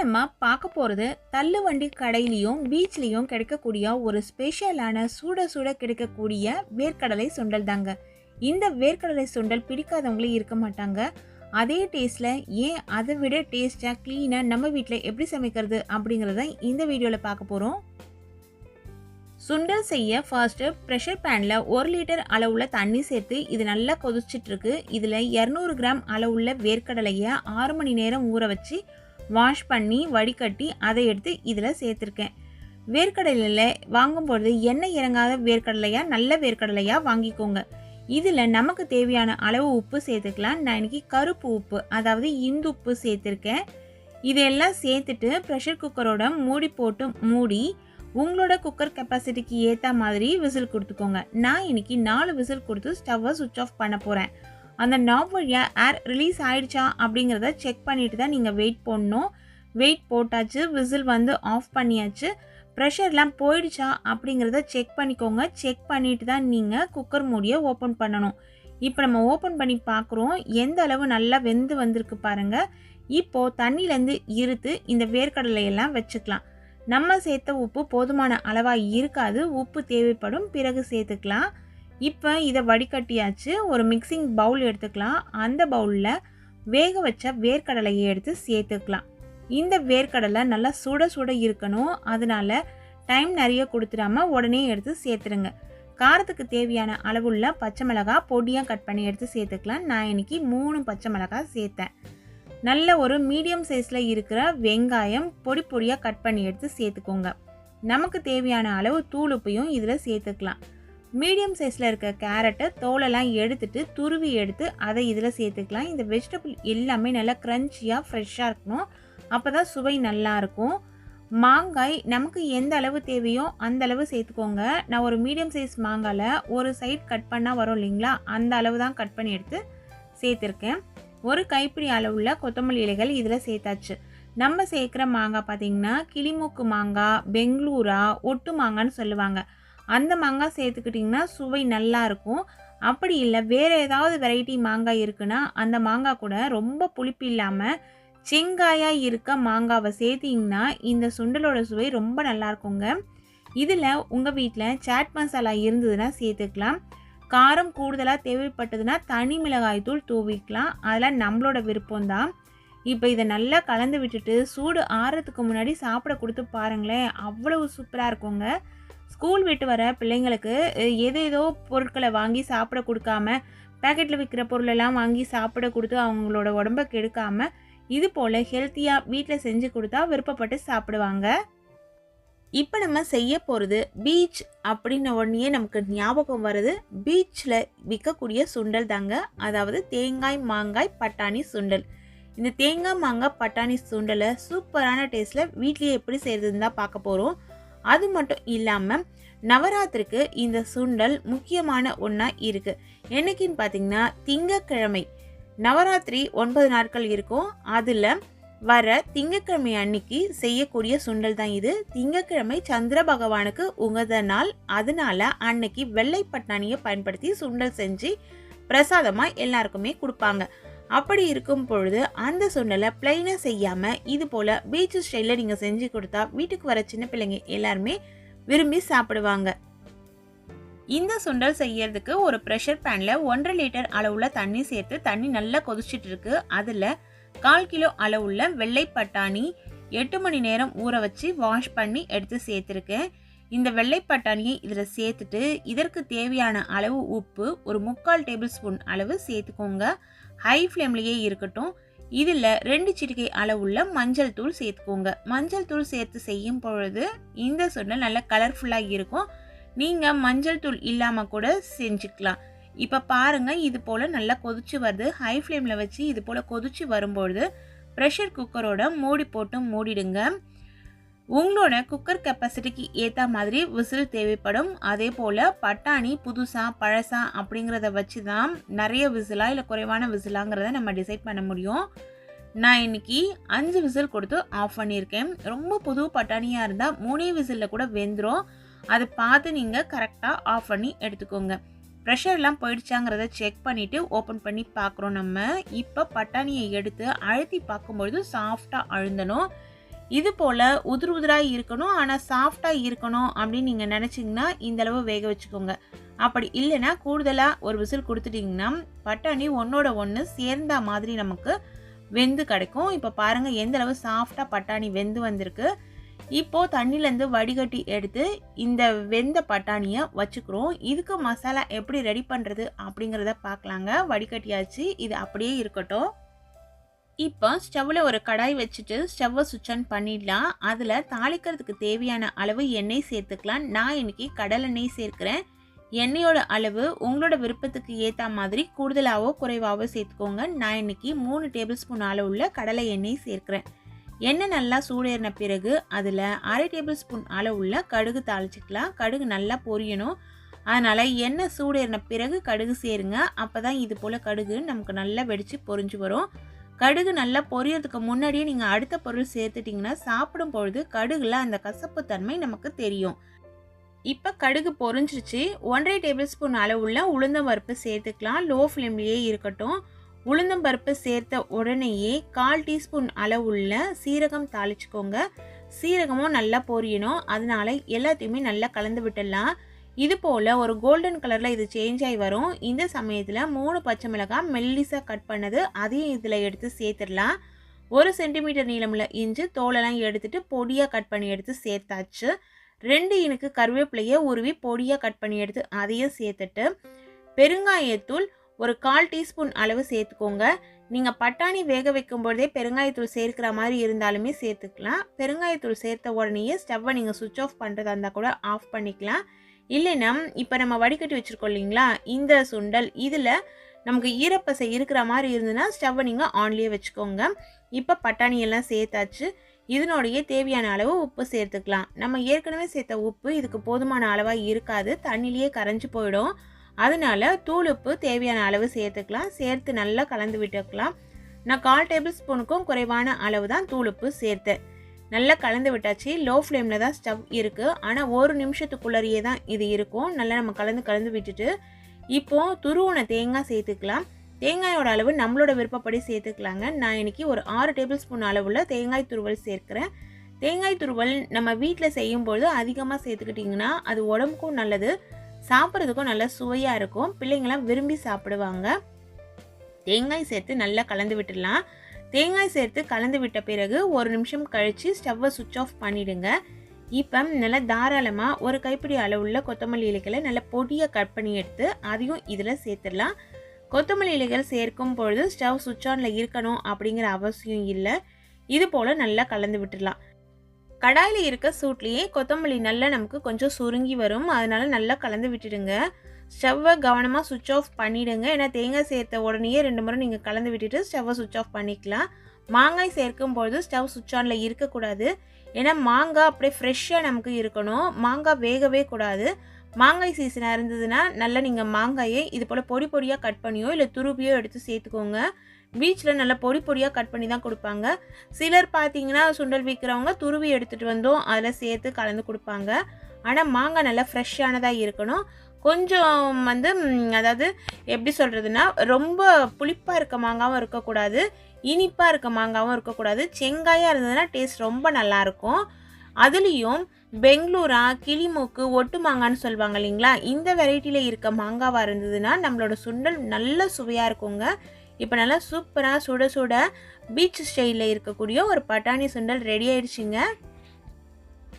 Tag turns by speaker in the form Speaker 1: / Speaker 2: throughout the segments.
Speaker 1: நம்ம பார்க்க போகிறது தள்ளுவண்டி கடையிலையும் பீச்லேயும் கிடைக்கக்கூடிய ஒரு ஸ்பெஷலான சூட சூட கிடைக்கக்கூடிய வேர்க்கடலை சுண்டல் தாங்க. இந்த வேர்க்கடலை சுண்டல் பிடிக்காதவங்களே இருக்க மாட்டாங்க. அதே டேஸ்ட்டில் ஏன் அதை விட டேஸ்ட்டாக க்ளீனாக நம்ம வீட்டில் எப்படி சமைக்கிறது அப்படிங்கிறத இந்த வீடியோவில் பார்க்க போகிறோம் சுண்டல் செய்ய ஃபர்ஸ்ட்டு ப்ரெஷர் பேனில் ஒரு லிட்டர் அளவுள்ள தண்ணி சேர்த்து இது நல்லா கொதிச்சிட்ருக்கு இதில் இரநூறு கிராம் அளவுள்ள வேர்க்கடலையை ஆறு மணி நேரம் ஊற வச்சு வாஷ் பண்ணி வடிகட்டி அதை எடுத்து இதில் சேர்த்துருக்கேன். வேர்க்கடலையில் வாங்கும்பொழுது எண்ணெய் இறங்காத வேர்க்கடலையாக நல்ல வேர்க்கடலையாக வாங்கிக்கோங்க. இதில் நமக்கு தேவையான அளவு உப்பு சேர்த்துக்கலாம். நான் இன்றைக்கி கருப்பு உப்பு அதாவது இந்து உப்பு சேர்த்துருக்கேன். இதெல்லாம் சேர்த்துட்டு ப்ரெஷர் குக்கரோட மூடி போட்டு மூடி உங்களோட குக்கர் கெப்பாசிட்டிக்கு ஏற்ற மாதிரி விசில் கொடுத்துக்கோங்க. நான் இன்னைக்கு நாலு விசில் கொடுத்து ஸ்டவ்வை சுவிட்ச் ஆஃப் பண்ண போகிறேன் அந்த நாப் வழியாக ஏர் ரிலீஸ் ஆகிடுச்சா அப்படிங்கிறத செக் பண்ணிட்டு தான் நீங்கள் வெயிட் போடணும் வெயிட் போட்டாச்சு விசில் வந்து ஆஃப் பண்ணியாச்சு. ப்ரெஷர்லாம் போயிடுச்சா அப்படிங்கிறத செக் பண்ணிக்கோங்க. செக் பண்ணிட்டு தான் நீங்கள் குக்கர் மூடியை ஓப்பன் பண்ணணும். இப்போ நம்ம ஓப்பன் பண்ணி பார்க்குறோம் எந்த அளவு நல்லா வெந்து வந்திருக்கு பாருங்கள் இப்போது தண்ணியிலேருந்து இருத்து இந்த வேர்க்கடலையெல்லாம் வச்சுக்கலாம். நம்ம சேர்த்த உப்பு போதுமான அளவாக இருக்காது. உப்பு தேவைப்படும் பிறகு சேர்த்துக்கலாம். இப்போ இதை வடிகட்டியாச்சு ஒரு மிக்சிங் பவுல் எடுத்துக்கலாம். அந்த பவுலில் வேக வச்ச வேர்க்கடலையை எடுத்து சேர்த்துக்கலாம். இந்த வேர்க்கடலை நல்லா சுட சுட இருக்கணும். அதனால டைம் நிறைய கொடுத்துடாமல் உடனே எடுத்து சேர்த்துருங்க. காரத்துக்கு தேவையான அளவுள்ள பச்சை மிளகாய் பொடியாக கட் பண்ணி எடுத்து சேர்த்துக்கலாம். நான் இன்னைக்கு மூணு பச்சை மிளகாய் சேர்த்தேன். நல்ல ஒரு மீடியம் சைஸில் இருக்கிற வெங்காயம் பொடி பொடியாக கட் பண்ணி எடுத்து சேர்த்துக்கோங்க. நமக்கு தேவையான அளவு தூளுப்பையும் இதில் சேர்த்துக்கலாம். மீடியம் சைஸில் இருக்க கேரட்டை தோலெல்லாம் எடுத்துட்டு துருவி எடுத்து அதை இதில் சேர்த்துக்கலாம். இந்த வெஜிடபிள் எல்லாமே நல்லா க்ரன்ச்சியாக ஃப்ரெஷ்ஷாக இருக்கணும். அப்போ தான் சுவை நல்லாயிருக்கும் மாங்காய் நமக்கு எந்த அளவு தேவையோ அந்த அளவு சேர்த்துக்கோங்க. நான் ஒரு மீடியம் சைஸ் மாங்காயில் ஒரு சைட் கட் பண்ணால் வரும் இல்லைங்களா? அந்த அளவு தான் கட் பண்ணி எடுத்து சேர்த்துருக்கேன். ஒரு கைப்பிடி அளவுள்ள கொத்தமல்லி இலைகள் இதில் சேர்த்தாச்சு. நம்ம சேர்க்குற மாங்காய் பார்த்திங்கன்னா கிளிமூக்கு மாங்காய் பெங்களூரா ஒட்டு மாங்கான்னு சொல்லுவாங்க. அந்த மாங்காய் சேர்த்துக்கிட்டிங்கன்னா சுவை நல்லாயிருக்கும் அப்படி இல்லை வேறு ஏதாவது வெரைட்டி மாங்காய் இருக்குன்னா அந்த மாங்காய் கூட ரொம்ப புளிப்பு இல்லாமல் செங்காயாக இருக்க மாங்காவை சேர்த்திங்கன்னா இந்த சுண்டலோட சுவை ரொம்ப நல்லா இருக்குங்க. இதில் உங்கள் வீட்டில் சாட் மசாலா இருந்ததுன்னா சேர்த்துக்கலாம். காரம் கூடுதலாக தேவைப்பட்டதுன்னா தனி மிளகாய் தூள் தூவிக்கலாம். அதெல்லாம் நம்மளோட விருப்பம்தான். இப்போ இதை நல்லா கலந்து விட்டுட்டு சூடு ஆறுறதுக்கு முன்னாடி சாப்பிட கொடுத்து பாருங்களேன் அவ்வளவு சூப்பராக இருக்குங்க. ஸ்கூல் விட்டு வர பிள்ளைங்களுக்கு ஏதேதோ பொருட்களை வாங்கி சாப்பிட கொடுக்காம பேக்கெட்டில் விற்கிற பொருளெல்லாம் வாங்கி சாப்பிட கொடுத்து அவங்களோட உடம்ப கெடுக்காமல் இது போல் ஹெல்த்தியாக வீட்டில் செஞ்சு கொடுத்தா விருப்பப்பட்டு சாப்பிடுவாங்க. இப்போ நம்ம செய்ய போகிறது பீச் அப்படின்ன உடனே நமக்கு ஞாபகம் வருது. பீச்சில் விற்கக்கூடிய சுண்டல் தாங்க. அதாவது தேங்காய் மாங்காய் பட்டாணி சுண்டல். இந்த தேங்காய் மாங்காய் பட்டாணி சுண்டலை சூப்பரான டேஸ்ட்டில் வீட்லேயே எப்படி செய்கிறதுன்னு தான் பார்க்க போகிறோம் அது மட்டும் இல்லாமல் நவராத்திரிக்கு இந்த சுண்டல் முக்கியமான ஒன்றா இருக்குது என்னைக்குன்னு பார்த்தீங்கன்னா திங்கக்கிழமை. நவராத்திரி ஒன்பது நாட்கள் இருக்கும். அதில் வர திங்கக்கிழமை அன்னைக்கு செய்யக்கூடிய சுண்டல் தான் இது. திங்கக்கிழமை சந்திர பகவானுக்கு உகந்த நாள். அதனால அன்னைக்கு வெள்ளை பட்டாணியை பயன்படுத்தி சுண்டல் செஞ்சு பிரசாதமாக எல்லாருக்குமே கொடுப்பாங்க. அப்படி இருக்கும் பொழுது அந்த சுண்டலை பிளைனாக செய்யாமல் இது போல் பீச் ஸ்டைலில் நீங்கள் செஞ்சு கொடுத்தா வீட்டுக்கு வர சின்ன பிள்ளைங்க எல்லாருமே விரும்பி சாப்பிடுவாங்க. இந்த சுண்டல் செய்யறதுக்கு ஒரு ப்ரெஷர் பேனில் ஒன்றரை லிட்டர் அளவுள்ள தண்ணி சேர்த்து தண்ணி நல்லா கொதிச்சிட்டு இருக்கு. அதில் கால் கிலோ அளவுள்ள வெள்ளை பட்டாணி எட்டு மணி நேரம் ஊற வச்சு வாஷ் பண்ணி எடுத்து சேர்த்துருக்கேன். இந்த வெள்ளை பட்டாணியை இதில் சேர்த்துட்டு இதற்கு தேவையான அளவு உப்பு ஒரு முக்கால் டேபிள் ஸ்பூன் அளவு சேர்த்துக்கோங்க. ஹை ஃப்ளேம்லேயே இருக்கட்டும். இதில் ரெண்டு சிட்டிகை அளவுள்ள மஞ்சள் தூள் சேர்த்துக்கோங்க. மஞ்சள் தூள் சேர்த்து செய்யும் பொழுது இந்த சுண்டல் நல்ல கலர்ஃபுல்லாக இருக்கும். நீங்கள் மஞ்சள் தூள் இல்லாமல் கூட செஞ்சுக்கலாம். இப்போ பாருங்கள் இது போல் நல்லா கொதிச்சு வருது. ஹை ஃப்ளேமில் வச்சு இது போல் கொதிச்சு வரும்பொழுது ப்ரெஷர் குக்கரோட மூடி போட்டு மூடிடுங்க. உங்களோட குக்கர் கெப்பாசிட்டிக்கு ஏற்ற மாதிரி விசில் தேவைப்படும். அதே போல் பட்டாணி புதுசாக பழசா அப்படிங்கிறத வச்சு தான் நிறைய விசிலா இல்லை குறைவான விசிலாங்கிறத நம்ம டிசைட் பண்ண முடியும். நான் இன்னைக்கு அஞ்சு விசில் கொடுத்து ஆஃப் பண்ணியிருக்கேன். ரொம்ப புது பட்டாணியாக இருந்தால் மூணே விசிலில் கூட வெந்துடும் அதை பார்த்து நீங்கள் கரெக்டாக ஆஃப் பண்ணி எடுத்துக்கோங்க. ப்ரெஷர்லாம் போயிடுச்சாங்கிறத செக் பண்ணிவிட்டு ஓப்பன் பண்ணி பார்க்குறோம் நம்ம. இப்போ பட்டாணியை எடுத்து அழுத்தி பார்க்கும்பொழுது சாஃப்டாக அழுந்தணும் இது போல் உதிர் உதிராக இருக்கணும் ஆனால் சாஃப்டாக இருக்கணும் அப்படின்னு நீங்கள் நினச்சிங்கன்னா இந்தளவு வேக வச்சுக்கோங்க. அப்படி இல்லைன்னா கூடுதலாக ஒரு விசில் கொடுத்துட்டிங்கன்னா பட்டாணி ஒன்றோட ஒன்று சேர்ந்த மாதிரி நமக்கு வெந்து கிடைக்கும். இப்போ பாருங்கள் எந்தளவு சாஃப்டாக பட்டாணி வெந்து வந்திருக்கு. இப்போது தண்ணியிலேருந்து வடிகட்டி எடுத்து இந்த வெந்த பட்டாணியை வச்சுக்கிறோம். இதுக்கு மசாலா எப்படி ரெடி பண்ணுறது அப்படிங்கிறத பார்க்கலாங்க. வடிகட்டியாச்சு இது அப்படியே இருக்கட்டும். இப்போ ஸ்டவ்வில் ஒரு கடாய் வச்சுட்டு ஸ்டவ்வை சுவிட்ச் ஆன் பண்ணிடலாம். அதில் தாளிக்கிறதுக்கு தேவையான அளவு எண்ணெய் சேர்த்துக்கலாம். நான் இன்னைக்கு கடலெண்ணெய் சேர்க்குறேன். எண்ணெயோட அளவு உங்களோட விருப்பத்துக்கு ஏற்ற மாதிரி கூடுதலாகவோ குறைவாகவோ சேர்த்துக்கோங்க. நான் இன்னைக்கு மூணு டேபிள் ஸ்பூன் அளவுள்ள கடலை எண்ணெய் சேர்க்குறேன். எண்ணெய் நல்லா சூடேறின பிறகு அதில் அரை டேபிள் ஸ்பூன் அளவுள்ள கடுகு தாளிச்சிக்கலாம். கடுகு நல்லா பொரியணும். அதனால் எண்ணெய் சூடேறின பிறகு கடுகு சேருங்க. அப்போ தான் இது போல் கடுகு நமக்கு நல்லா வெடித்து பொரிஞ்சு வரும். கடுகு நல்லா பொரியறதுக்கு முன்னாடியே நீங்கள் அடுத்த பொருள் சேர்த்துட்டிங்கன்னா சாப்பிடும் பொழுது கடுகுல அந்த கசப்பு தன்மை நமக்கு தெரியும். இப்போ கடுகு பொரிஞ்சிருச்சு. ஒன்றரை டேபிள் ஸ்பூன் அளவுள்ள உளுந்தம் பருப்பு சேர்த்துக்கலாம். லோ ஃப்ளேம்லேயே இருக்கட்டும். உளுந்தம் பருப்பு சேர்த்த உடனேயே கால் டீஸ்பூன் அளவுள்ள சீரகம் தாளிச்சுக்கோங்க. சீரகமும் நல்லா பொரியணும். அதனால எல்லாத்தையுமே நல்லா கலந்து விட்டுடலாம். இது போல் ஒரு கோல்டன் கலரில் இது சேஞ்ச் ஆகி வரும். இந்த சமயத்தில் மூணு பச்சை மிளகாய் மெல்லிசாக கட் பண்ணது அதையும் இதில் எடுத்து சேர்த்துடலாம். ஒரு சென்டிமீட்டர் நீளமுள்ள இஞ்சி தோலெல்லாம் எடுத்துகிட்டு பொடியாக கட் பண்ணி எடுத்து சேர்த்தாச்சு. ரெண்டு இனுக்கு கருவேப்பிலையை உருவி பொடியாக கட் பண்ணி எடுத்து அதையும் சேர்த்துட்டு பெருங்காயத்தூள் ஒரு கால் டீஸ்பூன் அளவு சேர்த்துக்கோங்க. நீங்கள் பட்டாணி வேக வைக்கும் பொழுதே பெருங்காயத்தூள் சேர்க்குற மாதிரி இருந்தாலுமே சேர்த்துக்கலாம். பெருங்காயத்தூள் சேர்த்த உடனேயே ஸ்டவ்வை நீங்கள் சுவிட்ச் ஆஃப் பண்ணுறதா இருந்தால் கூட ஆஃப் பண்ணிக்கலாம். இல்லைன்னா இப்போ நம்ம வடிகட்டி வச்சுருக்கோம் இல்லைங்களா? இந்த சுண்டல் இதில் நமக்கு ஈரப்பசை இருக்கிற மாதிரி இருந்ததுன்னா ஸ்டவ்வை நீங்கள் ஆன்லேயே வச்சுக்கோங்க. இப்போ பட்டாணியெல்லாம் சேர்த்தாச்சு. இதனுடைய தேவையான அளவு உப்பு சேர்த்துக்கலாம். நம்ம ஏற்கனவே சேர்த்த உப்பு இதுக்கு போதுமான அளவாக இருக்காது. தண்ணிலேயே கரைஞ்சி போயிடும். அதனால தூள் உப்பு தேவையான அளவு சேர்த்துக்கலாம். சேர்த்து நல்லா கலந்து விட்டுக்கலாம். நான் கால் டேபிள் ஸ்பூனுக்கும் குறைவான அளவு தான் தூள் உப்பு சேர்த்தேன். நல்லா கலந்து விட்டாச்சு. லோ ஃப்ளேமில் தான் ஸ்டவ் இருக்குது ஆனால் ஒரு நிமிஷத்துக்குள்ளறையே தான் இது இருக்கும். நல்லா நம்ம கலந்து கலந்து விட்டுட்டு இப்போது துருவனை தேங்காய் சேர்த்துக்கலாம். தேங்காயோட அளவு நம்மளோட விருப்பப்படி சேர்த்துக்கலாங்க. நான் இன்னைக்கு ஒரு ஆறு டேபிள் ஸ்பூன் அளவில் தேங்காய் துருவல் சேர்க்குறேன். தேங்காய் துருவல் நம்ம வீட்டில் செய்யும்பொழுது அதிகமாக சேர்த்துக்கிட்டிங்கன்னா அது உடம்புக்கும் நல்லது சாப்பிட்றதுக்கும் நல்லா சுவையாக இருக்கும். பிள்ளைங்களாம் விரும்பி சாப்பிடுவாங்க. தேங்காய் சேர்த்து நல்லா கலந்து விட்டுடலாம். தேங்காய் சேர்த்து கலந்து விட்ட பிறகு ஒரு நிமிஷம் கழித்து ஸ்டவ்வை சுவிட்ச் ஆஃப் பண்ணிவிடுங்க இப்போ நல்லா தாராளமாக ஒரு கைப்பிடி அளவுள்ள கொத்தமல்லி இலைகளை நல்லா பொடியாக கட் பண்ணி எடுத்து அதையும் இதில் சேர்த்துடலாம். கொத்தமல்லி இலைகள் சேர்க்கும் பொழுது ஸ்டவ் சுவிட்ச் ஆனில் இருக்கணும் அப்படிங்கிற அவசியம் இல்லை. இது போல் நல்லா கலந்து விட்டுடலாம். கடாயில் இருக்க சூட்லேயே கொத்தமல்லி நல்லா நமக்கு கொஞ்சம் சுருங்கி வரும். அதனால நல்லா கலந்து விட்டுடுங்க. ஸ்டவ்வை கவனமாக சுவிட்ச் ஆஃப் பண்ணிவிடுங்க ஏன்னா தேங்காய் சேர்த்த உடனேயே ரெண்டு முறை நீங்கள் கலந்து விட்டுட்டு ஸ்டவ்வை சுவிட்ச் ஆஃப் பண்ணிக்கலாம். மாங்காய் சேர்க்கும் பொழுது ஸ்டவ் சுவிட்ச் ஆனில் இருக்கக்கூடாது. ஏன்னா மாங்காய் அப்படியே ஃப்ரெஷ்ஷாக நமக்கு இருக்கணும். மாங்காய் வேகவே கூடாது. மாங்காய் சீசனாக இருந்ததுன்னா நல்லா நீங்கள் மாங்காயை இது போல் பொடி பொடியாக கட் பண்ணியோ இல்லை துருவியோ எடுத்து சேர்த்துக்கோங்க. பீச்சில் நல்லா பொடி பொடியாக கட் பண்ணி தான் கொடுப்பாங்க. சிலர் பார்த்தீங்கன்னா சுண்டல் விற்கிறவங்க துருவி எடுத்துகிட்டு வந்தோம் அதில் சேர்த்து கலந்து கொடுப்பாங்க. ஆனால் மாங்காய் நல்லா ஃப்ரெஷ்ஷானதாக இருக்கணும். கொஞ்சம் வந்து அதாவது எப்படி சொல்கிறதுனா ரொம்ப புளிப்பாக இருக்க மாங்காவும் இருக்கக்கூடாது இனிப்பாக இருக்க மாங்காவும் இருக்கக்கூடாது. செங்காயாக இருந்ததுன்னா டேஸ்ட் ரொம்ப நல்லாயிருக்கும். அதுலேயும் பெங்களூரா கிளிமூக்கு ஒட்டு மாங்கான்னு சொல்லுவாங்க இல்லைங்களா? இந்த வெரைட்டியில் இருக்க மாங்காவாக இருந்ததுன்னா நம்மளோட சுண்டல் நல்ல சுவையாக இருக்குங்க. இப்போ நல்லா சூப்பராக சுட சுட பீச் ஸ்டைலில் இருக்கக்கூடிய ஒரு பட்டாணி சுண்டல் ரெடி ஆயிடுச்சுங்க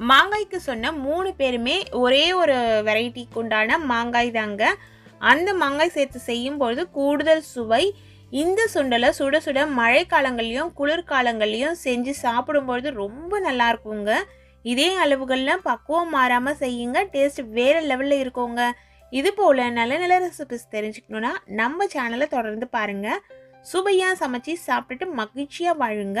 Speaker 1: மாங்காய்க்கு சொன்ன மூணு பேருமே ஒரே ஒரு வெரைட்டிக்கு உண்டான மாங்காய் தாங்க. அந்த மாங்காய் சேர்த்து செய்யும்பொழுது கூடுதல் சுவை. இந்த சுண்டலை சுட சுட மழை காலங்கள்லையும் குளிர்காலங்கள்லையும் செஞ்சு சாப்பிடும்பொழுது ரொம்ப நல்லா இருக்குங்க இதே அளவுகளில் பக்குவம் மாறாமல் செய்யுங்க டேஸ்ட் வேறு லெவலில் இருக்கோங்க. இது போல் நல்ல நல்ல ரெசிபிஸ் தெரிஞ்சுக்கணுன்னா நம்ம சேனலை தொடர்ந்து பாருங்கள் சுவையாக சமைச்சு சாப்பிட்டுட்டு மகிழ்ச்சியாக வாழுங்க.